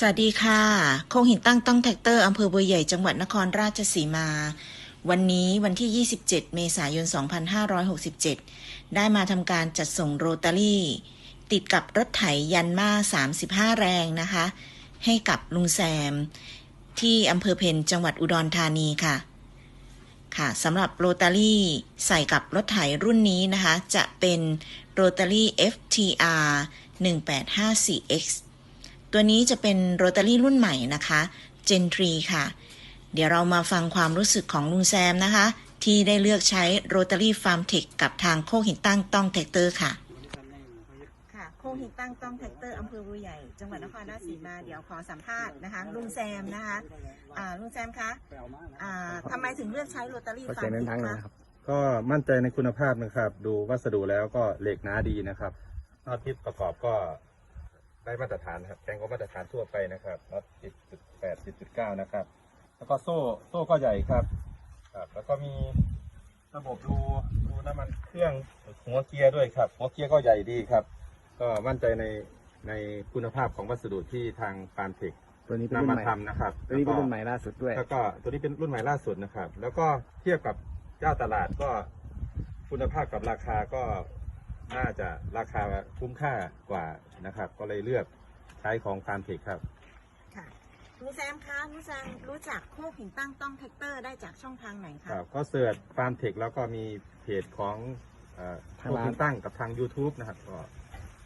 สวัสดีค่ะ โคงหินตั้งต้องแท็กเตอร์อำเภอบัวใหญ่จังหวัดนครราชสีมา วันนี้วันที่ 27 เมษายน 2567 ได้มาทำการจัดส่งโรตารี่ ติดกับรถไถยันมา35 แรงนะคะ ให้กับลุงแซม ที่อำเภอเพนจังหวัดอุดรธานีค่ะ ค่ะสำหรับโรตารี่ใส่กับรถไถรุ่นนี้นะคะ จะเป็นโรตารี่ FTR 1854X ตัวนี้จะเป็นโรตารี่รุ่นใหม่นะคะ Gen 3ค่ะ เดี๋ยวเรามาฟังความรู้สึกของลุงแซมนะคะ ที่ได้เลือกใช้โรตารี่ฟาร์มเทคกับทางโคกหินตั้งต้องแท็กเตอร์ค่ะค่ะโคกหินตั้งต้องแท็กเตอร์อำเภอบัวใหญ่ จังหวัดนครราชสีมาเดี๋ยวขอสัมภาษณ์นะคะลุงแซมนะคะอ่าลุงแซมคะอ่าทำไมถึงเลือกใช้โรตารี่ขอฟาเสียร์งมเดินเททางคหน่อยคะนะครับก็มั่นใจในคุณภาพนะครับ ดูวัสดุแล้วก็เหล็กหนาดีนะครับน็อตที่ประกอบก็ ได้มาตรฐานนะครับแข็งกว่ามาตรฐานทั่วไปนะครับน็อตสิบจุดแปดสิบจุดเก้านะครับ แล้วก็โซ่โซ่ก็ใหญ่ครับครับแล้วก็มีระบบดูดูน้ำมันเครื่องหัวเกียร์ด้วยครับ หัวเกียร์ก็ใหญ่ดีครับ ก็มั่นใจในในคุณภาพของวัสดุที่ทางฟาร์มเทคตัวนี้เป็นรุ่นำนมาใหม่ทำนะครับตัวนี้เป็นแล้วก็รุ่นใหม่ล่าสุดด้วย แล้วก็ตัวนี้เป็นรุ่นใหม่ล่าสุดนะครับ แล้วก็เทียบกับเจ้าตลาดก็คุณภาพกับราคาก็ น่าจะราคาคุ้มค่ากว่านะครับ ก็เลยเลือกใช้ของฟาร์มเทคครับ ค่ะลุงแซมคะลุงแซมรู้จักโคกหินตั้งต้องแท็กเตอร์ได้จากช่องทางไหนคคะรับก็เสิร์ชฟาร์มเทคแล้วก็มีเพจของเอ่อทางพวกร้านคุณตั้งกับทาง YouTube นะครับก็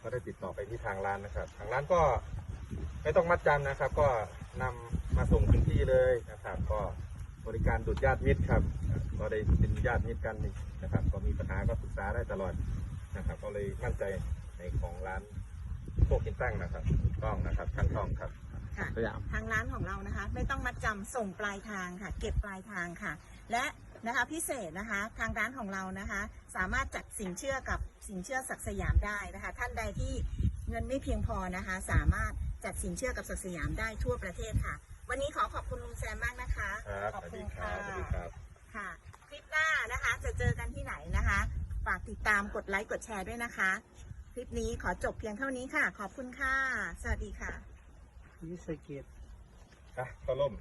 ก็ได้ติดต่อไปที่ทางร้านนะครับ ทางร้านก็ไม่ต้องมัดจำนะครับ ก็นำมาส่งถึงที่เลยนะครับ ก็บริการดุดญาติมิตรครับ ก็ได้เป็นญาติมิตรกันนะครับ ก็มีปัญหาก็ปรึกษาได้ตลอด นะครับก็เลยมั่นใจในของร้านโคกกินตั้งนะครับถูกต้องนะครับขั้นตอนครับ ค่ะตัวอย่างทางร้านของเรานะคะ ไม่ต้องมัดจำส่งปลายทางค่ะ เก็บปลายทางค่ะ และนะคะพิเศษนะคะ ทางร้านของเรานะคะ สามารถจัดสินเชื่อกับสินเชื่อศักดิ์สยามได้นะคะ ท่านใดที่เงินไม่เพียงพอนะคะ สามารถจัดสินเชื่อกับศักดิ์สยามได้ทั่วประเทศค่ะ วันนี้ขอขอบคุณลุงแซมมากนะคะ ครับขอบสวัสคุดีณครัค่ะบสวัสดีครับ ค่ะ คลิปหน้านะคะจะเจอกันที่ไหนนะคะ ฝากติดตามกดไลค์กดแชร์ด้วยนะคะ คลิปนี้ขอจบเพียงเท่านี้ค่ะ ขอบคุณค่ะ สวัสดีค่ะ วิสเกต อะก็ล่ม